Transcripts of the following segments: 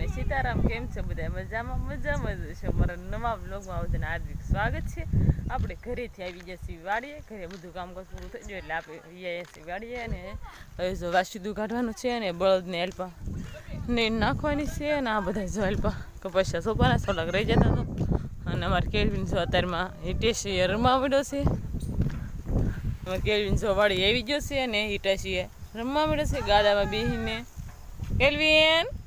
ને સીતારામ કેમ છે? બધા મજામાં? મજામાં જ છે. મારા નવા બ્લોગમાં બધાને હાર્દિક સ્વાગત છે. આપણે ઘરેથી આવી ગયા છીએ વાડીએ. ઘરે બધું કામકાજ પૂરું થઈ ગયું એટલે આપણે આવ્યા છીએ વાડીએ અને હવે જો વાસીદું કાઢવાનું છે અને બળદને હેલ્પા ને નાખવાની છે અને આ બધા જો હેલ્પા કપાસિયા સોપાના થોડાક રહી જતા તો. અને અમારે કેળવીન જો અત્યારમાં હિટેશીએ રમવા મળ્યો છે. અમારે કેળવીન જો વાળી આવી ગયો છે અને હિટેશીએ રમવા મળ્યો છે. ગાડામાં બેહીને. કેલ્વિન!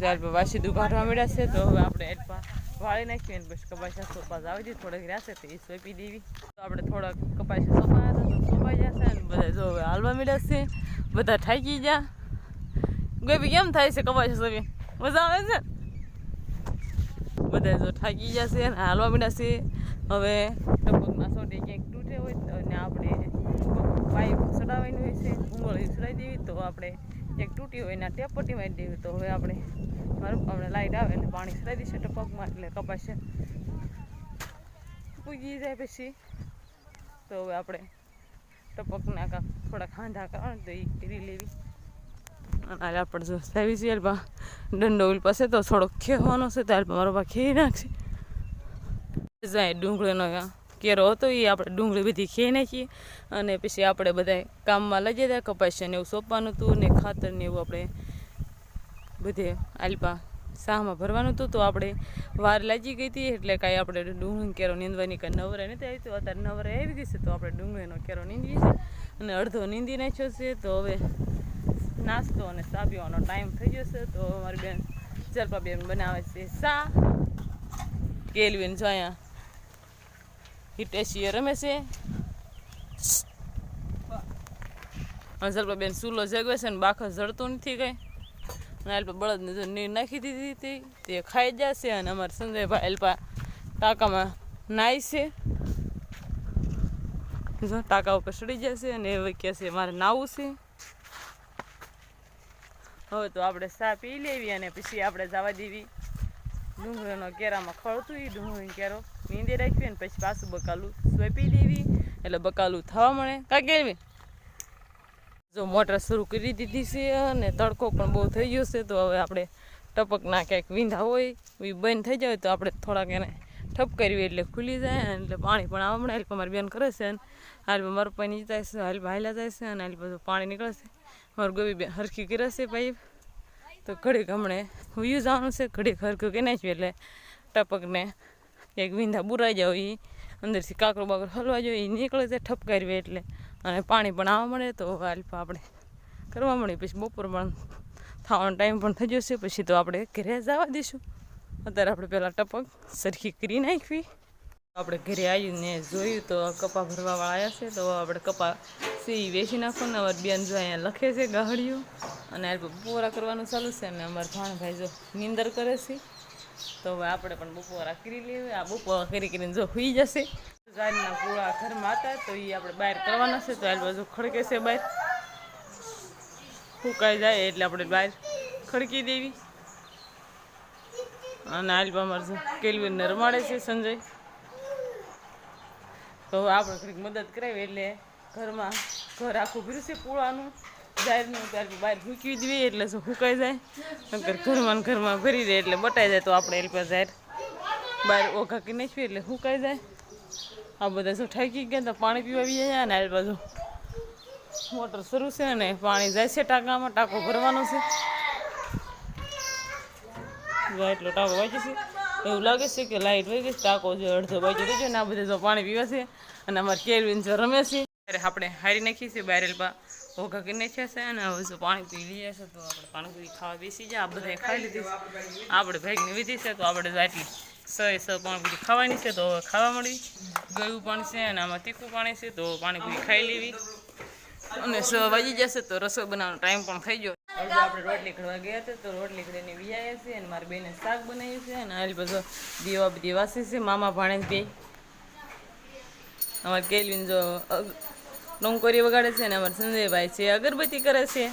ચાલ વાસીદું કાઢવા મળ્યા છે, તો હવે આપણે એલ્પા વાળી નાખીએ ને પછી કપાસિયા સોપા આવી દઈએ થોડાક રહેશે તો એ સોંપી દેવી. તો આપણે થોડાક કપાસા સોપાયા હતા, તો સોપાઈ જશે અને બધા જો હવે હાલવા મળ્યા છે. બધા થાકી ગયા. ગોપી, કેમ થાય છે કપાસા સોપી? મજા આવે છે? બધા જો થાકી ગયા છે અને હાલવા મળ્યા છે. હવે ટપકમાં સોટે ક્યાંક તૂટે હોય અને આપણે પાઇપ ચડાવવાની હોય છે ઉંગળી ચડાવી દેવી, તો આપણે એક તૂટી હોય એના ટેપ પટી મારી દેવી. તો હવે આપણે મારું હમણાં લાઈટ આવે એટલે પાણી ચડાવી દઈશું ટપકમાં એટલે કપાશે. પૂગી જાય પછી. તો હવે આપણે ટપકના કા થોડાક હાંધા કરવાના તો એ કરી લેવી. અને આપણે જો લાવી છીએ અલ્પા દંડો ઉલ પાસે તો થોડોક ખેવાનો છે, તો અલ્પા મારો પાસે ખેરી નાખશે. જાય ડુંગળીનો કેરો હતો એ આપણે ડુંગળી બધી ખાઈ નાખીએ. અને પછી આપણે બધા કામમાં લઈ જતા કપાસિયા ને એવું સોંપવાનું હતું ને ખાતર ને એવું આપણે બધે આલપા શાહમાં ભરવાનું હતું. તો આપણે વાર લાગી ગઈ હતી, એટલે કાંઈ આપણે ડુંગળી કેરો નીંદવાની કાંઈ નવરે નથી આવી. તો અત્યારે નવરે આવી ગઈ છે, તો આપણે ડુંગળીનો કેરો નીંદવી છે અને અડધો નીંદી નાખ્યો છે, તો હવે નાસ્તો અને સા પીવાનો ટાઈમ થઈ ગયો છે. તો મારી બેન જલપા બેન બનાવે છે સા કેલવીન જો અહીંયા હિટેશીએ રમે છે. બેન સૂલો જગવે છે ને બાખર જડતું નથી કઈ. અને અલ્પા બળદને જો નીર નાખી દીધી હતી. તે ખાઈ જશે અને અમારા સંજયભાઈ અલ્પા ટાંકામાં નાય છે. ટાંકા ઉપર ચડી જશે અને એ કહે છે મારે નાવું છે. હવે તો આપણે ચા પી લેવી અને પછી આપણે જવા દેવી. ડુંગળીનો કેરામાં ખળતું એ ડુંગળીનો કેરો નીંદે રાખવી અને પછી પાછું બકાલું સોંપી દેવી. એટલે બકાલું થવા મળે. કા કેવી જો મોટર શરૂ કરી દીધી છે અને તડકો પણ બહુ થઈ ગયો છે, તો હવે આપણે ટપકના ક્યાંક વિંધા હોય એ બંધ થઈ જાય તો આપણે થોડાક એને ઠપ કરવી એટલે ખુલી જાય એટલે પાણી પણ મળે. એટલે મારી બેન કરે છે અને હાલ મારું પાણી જાય છે હાલ ભાઈલા જાય છે અને હાલ બધું પાણી નીકળે છે. મારું ગોબી બેન હરખી કરે છે પાઇપ. તો ઘડીક હમણે વ્યૂ જવાનું છે, ઘડીક હરખું કે નાખ્યું એટલે ટપકને એક વિંધા બુરાઈ જાવ એ અંદરથી કાકરો બાકરો હલવા જોઈએ એ નીકળે છે ઠપકારવી એટલે. અને પાણી પણ આવવા મળે તો હાલ્પા આપણે કરવા મળે. પછી બપોર પણ થવાનો ટાઈમ પણ થઈ જશે. પછી તો આપણે ઘરે જવા દઈશું. અત્યારે આપણે પહેલાં ટપક સરખી કરી નાખવી. આપણે ઘરે આવીને જોયું તો કપા ભરવાવાળા આવ્યા છે, તો આપણે કપા સી વેચી નાખવાનું અમારે બેન જો અહીંયા લખે છે ગાહડિયું અને બપોરા કરવાનું ચાલુ છે અને અમારા ભાણભાઈ જો નિંદર કરે છે. તો હવે આપણે પણ બપોરા કરી લઈએ. આ બપોરા કરી કરીને જો સુઈ જશે. જાનના પૂળા ઘરમાં હતા, તો એ આપણે બહાર કરવાના છે. તો આ બાજુ ખડકે છે બહાર. ફૂંકાઈ જાય એટલે આપણે બહાર ખડકી દેવી. અને આલબા અમારે કેલવીને રમાડે છે સંજય. તો હવે આપણે ઘડીક મદદ કરાવી એટલે ઘરમાં ઘર આખું ભર્યું છે પૂળાનું. જાહેરનું ત્યાર બહાર ફૂંકી દઈએ એટલે શું સુકાઈ જાય? નકર ઘરમાં ઘરમાં ભરી દે એટલે બટાઈ જાય તો આપણે એ પર જાહેર. બહાર ઓઘા કે નહીં એટલે સુકાઈ જાય. આ બધા શું ઠાકી ગયા તો પાણી પીવા બી જાય અને આ બાજુ. મોટર શરૂ છે અને પાણી જાય છે ટાંકામાં, ટાંકો ભરવાનો છે. એટલો ટાંકો વાંચી છે. એવું લાગે છે કે લાઈટ વહી ગઈ છે, ટાંકો જો અડધો બાજુ રહી ગયો ને આ બધા જો પાણી પીવા છે અને અમારે કેરવીન જો રમે છે. ત્યારે આપણે હારી નાખીએ છીએ બારેલ ઓઘા કરી નાખ્યા છે અને હવે જો પાણી પી લઈએ છે તો આપણે પાણીપુરી ખાવા બેસી જાય આ બધાએ ખાઈ લીધી છે. આપણે ભાગની વીધી છે તો આપણે આટલી સ પાણીપુરી ખાવાની છે તો હવે ખાવા મળી. ગયું પાણી છે અને આમાં તીખું પાણી છે તો પાણીપુરી ખાઈ લેવી. અને સો વાગી જશે તો રસોઈ બનાવવાનો ટાઈમ પણ થઈ ગયો. હવે આપણે રોટલી ખડવા ગયા હતા તો રોટલી ઘડીને વિયાયા છે અને મારી બેને શાક બનાવ્યું છે અને હાલ બધો દીવા બધી વાસી છે, મામા ભાણે બે અમારે કેલવીન જો ડોંકોરી વગાડે છે અને અમારે સંજયભાઈ છે, અગરબત્તી કરે છે.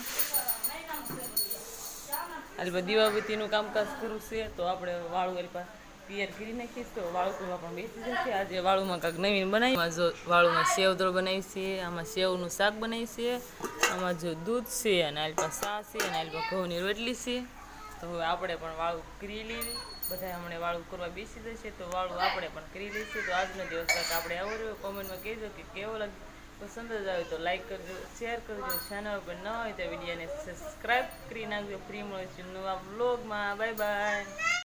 હાલ દીવાબત્તીનું કામકાજ કરવું છે, તો આપણે વાળું એલપા પિયર કરી નાખીશ તો પણ બેસી જશે આજે વાળુમાં કાંક નવીન બનાવી જો વાળુમાં સેવદળ બનાવી છે, આમાં સેવનું શાક બનાવી છે, આમાં જો દૂધ છે અને આલપા સા છે અને આલપા ઘઉંની રોટલી છે. તો હવે આપણે પણ વાળું કરી લેવી બધા હમણાં વાળું કરવા બેસી જશે તો વાળું આપણે પણ કરી લઈશું. તો આજનો દિવસ કાંક આપણે આવો રહ્યો. કોમેન્ટમાં કહેજો કે કેવો લાગે પસંદ જ આવે તો લાઈક કરજો શેર કરજો. ચેનલ પર ન હોય તો વિડીયોને સબસ્ક્રાઈબ કરી નાખજો. ફ્રી મળે છે નવા બ્લોગમાં બાય બાય